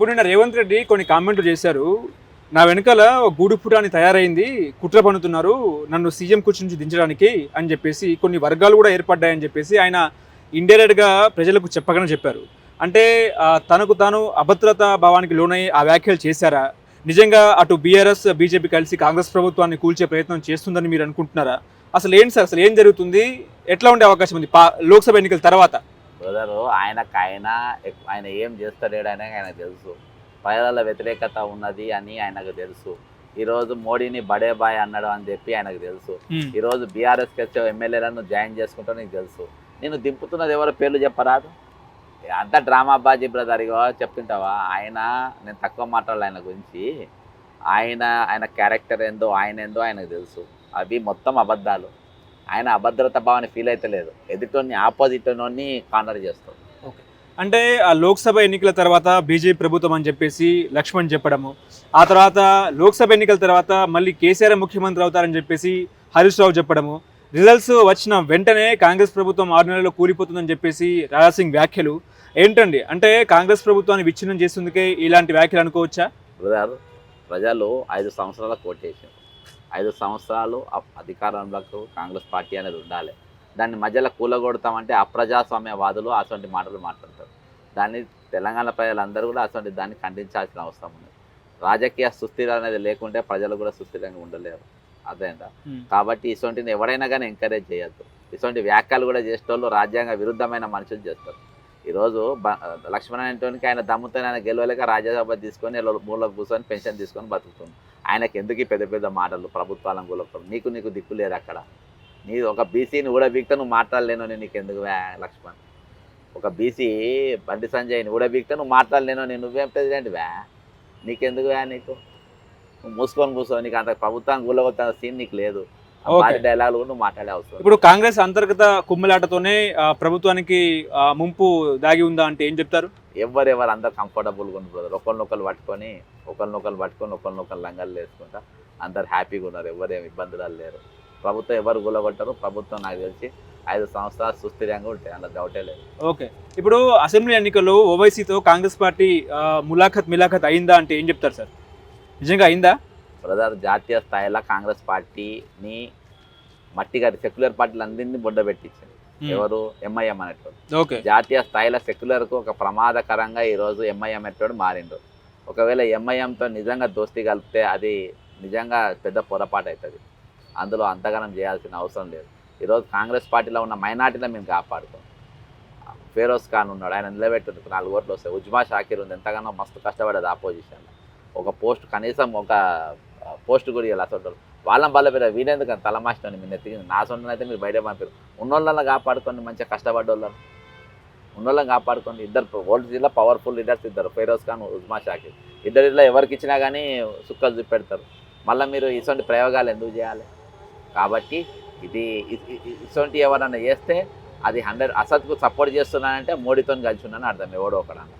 ఇప్పుడు నిన్న రేవంత్ రెడ్డి కొన్ని కామెంట్లు చేశారు. నా వెనకాల గూడు పుటాన్ని తయారైంది కుట్ర పన్నుతున్నారు నన్ను సీఎం కుర్చీ నుంచి దించడానికి అని చెప్పేసి కొన్ని వర్గాలు కూడా ఏర్పడ్డాయని చెప్పేసి ఆయన ఇండైరెక్ట్గా ప్రజలకు చెప్పగానే చెప్పారు. అంటే తనకు తాను అభద్రతా భావానికి లోనై ఆ వ్యాఖ్యలు చేశారా? నిజంగా అటు బీఆర్ఎస్ బీజేపీ కలిసి కాంగ్రెస్ ప్రభుత్వాన్ని కూల్చే ప్రయత్నం చేస్తుందని మీరు అనుకుంటున్నారా? అసలు ఏంటి సార్? అసలు ఏం జరుగుతుంది? ఎట్లా ఉండే అవకాశం ఉంది? పా లోక్సభ ఎన్నికల తర్వాత బ్రదరు ఆయనకు ఆయన ఆయన ఏం చేస్తలేడని ఆయనకు తెలుసు. ప్రజల వ్యతిరేకత ఉన్నది అని ఆయనకు తెలుసు. ఈరోజు మోడీని బడే బాయ్ అన్నాడు అని చెప్పి ఆయనకు తెలుసు. ఈరోజు బీఆర్ఎస్కి వచ్చే ఎమ్మెల్యేలను జాయిన్ చేసుకుంటా నీకు తెలుసు. నేను దింపుతున్నది ఎవరో పేర్లు చెప్పరాదు? అంత డ్రామా బాజీ బ్రదర్ ఇగో చెప్తుంటావా? ఆయన నేను తక్కువ మాట్లాడాలి ఆయన గురించి. ఆయన ఆయన క్యారెక్టర్ ఏందో ఆయన ఏందో ఆయనకు తెలుసు. అవి మొత్తం అబద్ధాలు. ఆయన అభద్రత భావాన్ని ఫీల్ అయితే లేదు. ఎదుటోని ఆపోజిట్ కానర్ చేస్తాడు. అంటే ఆ లోక్సభ ఎన్నికల తర్వాత బీజేపీ ప్రభుత్వం అని చెప్పేసి లక్ష్మణ్ చెప్పడము ఆ తర్వాత లోక్సభ ఎన్నికల తర్వాత మళ్ళీ కేసీఆర్ ముఖ్యమంత్రి అవుతారని చెప్పేసి హరీష్ రావు చెప్పడము రిజల్ట్స్ వచ్చిన వెంటనే కాంగ్రెస్ ప్రభుత్వం ఆరు నెలల్లో కూలిపోతుందని చెప్పేసి రాజాసింగ్ వ్యాఖ్యలు ఏంటండి? అంటే కాంగ్రెస్ ప్రభుత్వాన్ని విచ్ఛిన్నం చేసేందుకే ఇలాంటి వ్యాఖ్యలు అనుకోవచ్చా? ప్రజలు ఐదు సంవత్సరాల కోటేశారు ఐదు సంవత్సరాలు అ- అధికారంలోకి కాంగ్రెస్ పార్టీ అనేది ఉండాలి. దాన్ని మధ్యలో కూలగొడతామంటే అప్రజాస్వామ్యవాదులు అటువంటి మాటలు మాట్లాడతారు. దాన్ని తెలంగాణ ప్రజలందరూ కూడా అటువంటి దాన్ని ఖండించాల్సిన అవసరం ఉంది. రాజకీయ సుస్థిర అనేది లేకుంటే ప్రజలు కూడా సుస్థిరంగా ఉండలేరు. అదేంట కాబట్టి ఇటువంటిని ఎవరైనా కానీ ఎంకరేజ్ చేయొద్దు. ఇటువంటి వ్యాఖ్యలు కూడా చేసేటోళ్ళు రాజ్యాంగ విరుద్ధమైన మనుషులు చేస్తారు. ఈరోజు బ లక్ష్మణ్ అంటోనికి ఆయన దమ్ముతో ఆయన గెలవలేక రాజ్యసభ తీసుకొని మూలకు కూర్చొని పెన్షన్ తీసుకొని బతుకుతుంది ఆయనకి ఎందుకు పెద్ద పెద్ద మాటలు ప్రభుత్వాలను కూలకం నీకు నీకు దిక్కు లేదు అక్కడ. నీ ఒక బీసీని ఊడబీక్త నువ్వు మాట్లాడలేను నీకు ఎందుకు లక్ష్మణ్? ఒక బీసీ బండి సంజయ్ని ఊడబీక్త నువ్వు మాట్లాడలేను నేను నువ్వేం ప్రెసిడెంట్ వ్యా నీకెందుకు వ్యా నీకు? నువ్వు మూసుకొని కూర్చో నీకు అంత ప్రభుత్వానికి కూలగొత్త సీన్ నీకు లేదు. కూడా నువ్వు మాట్లాడే అవసరం ఇప్పుడు కాంగ్రెస్ అంతర్గత కుమ్మిలాటతోనే ప్రభుత్వానికి ముంపు దాగి ఉందా అంటే ఏం చెప్తారు? ఎవరెవరు అందరు కంఫర్టబుల్గా ఉన్నారు బ్రదర్ ఒకరినొకరు పట్టుకొని ఒకరినొకరు పట్టుకొని ఒకరినొకరు లంగాలు వేసుకుంటా అందరు హ్యాపీగా ఉన్నారు. ఎవరేం ఇబ్బందులు లేరు. ప్రభుత్వం ఎవరు గులగొట్టరు? ప్రభుత్వం నాకు తెలిసి ఐదు సంవత్సరాలు సుస్థిరంగా ఉంటాయి. అందులో డౌటే లేదు. ఓకే. ఇప్పుడు అసెంబ్లీ ఎన్నికల్లో ఓవైసీతో కాంగ్రెస్ పార్టీ ములాఖత్ మిలాఖత్ అయిందా అంటే ఏం చెప్తారు సార్? నిజంగా అయిందా? బ్రదర్ జాతీయ స్థాయిలో కాంగ్రెస్ పార్టీని మట్టిగా సెక్యులర్ పార్టీలు అందరినీ బొడ్డ పెట్టించింది ఎవరు? ఎంఐఎం ఓకే. జాతీయ స్థాయిలో సెక్యులర్కు ఒక ప్రమాదకరంగా ఈరోజు ఎంఐఎం ఎట్టోడు మారిండు. ఒకవేళ ఎంఐఎంతో నిజంగా దోస్తీ కలిపితే అది నిజంగా పెద్ద పొరపాటు అవుతుంది అందులో అంతగానం చేయాల్సిన అవసరం లేదు. ఈరోజు కాంగ్రెస్ పార్టీలో ఉన్న మైనార్టీలో మేము కాపాడుతాం ఫేరోజ్ ఖాన్ ఉన్నాడు ఆయన నిలబెట్టు నాలుగు ఓట్లు వస్తాయి. ఉజ్మా షాకీర్ ఉంది ఎంతగానో మస్తు కష్టపడేది ఆపోజిషన్లో ఒక పోస్ట్ కనీసం ఒక పోస్ట్ కూడా ఇవ్వాలి అసలు వాళ్ళని బల్ల పేరు వీలెందుకు తలమాసిన మీరు ఎత్తికింది నా సొంతం అయితే మీరు బయట పంపారు. ఉన్నోళ్ళని కాపాడుకొని మంచిగా కష్టపడ్డోళ్ళని. ఉన్నోళ్ళని కాపాడుకోండి ఇద్దరు ఓల్డ్ జిల్లా పవర్ఫుల్ లీడర్స్ ఇద్దరు. ఫైరోజ్ ఖాన్ ఉజ్మా షాకిర్ ఇద్దరిలో ఎవరికి ఇచ్చినా కానీ సుక్కలు చూపెడతారు మళ్ళీ మీరు ఇటువంటి ప్రయోగాలు ఎందుకు చేయాలి? కాబట్టి ఇది ఇటువంటి ఎవరన్నా చేస్తే అది హండ్రెడ్ అసత్కు సపోర్ట్ చేస్తున్నానంటే మోడీతో కలిసి ఉన్నాను అర్థం. ఎవడో ఒకడన్నా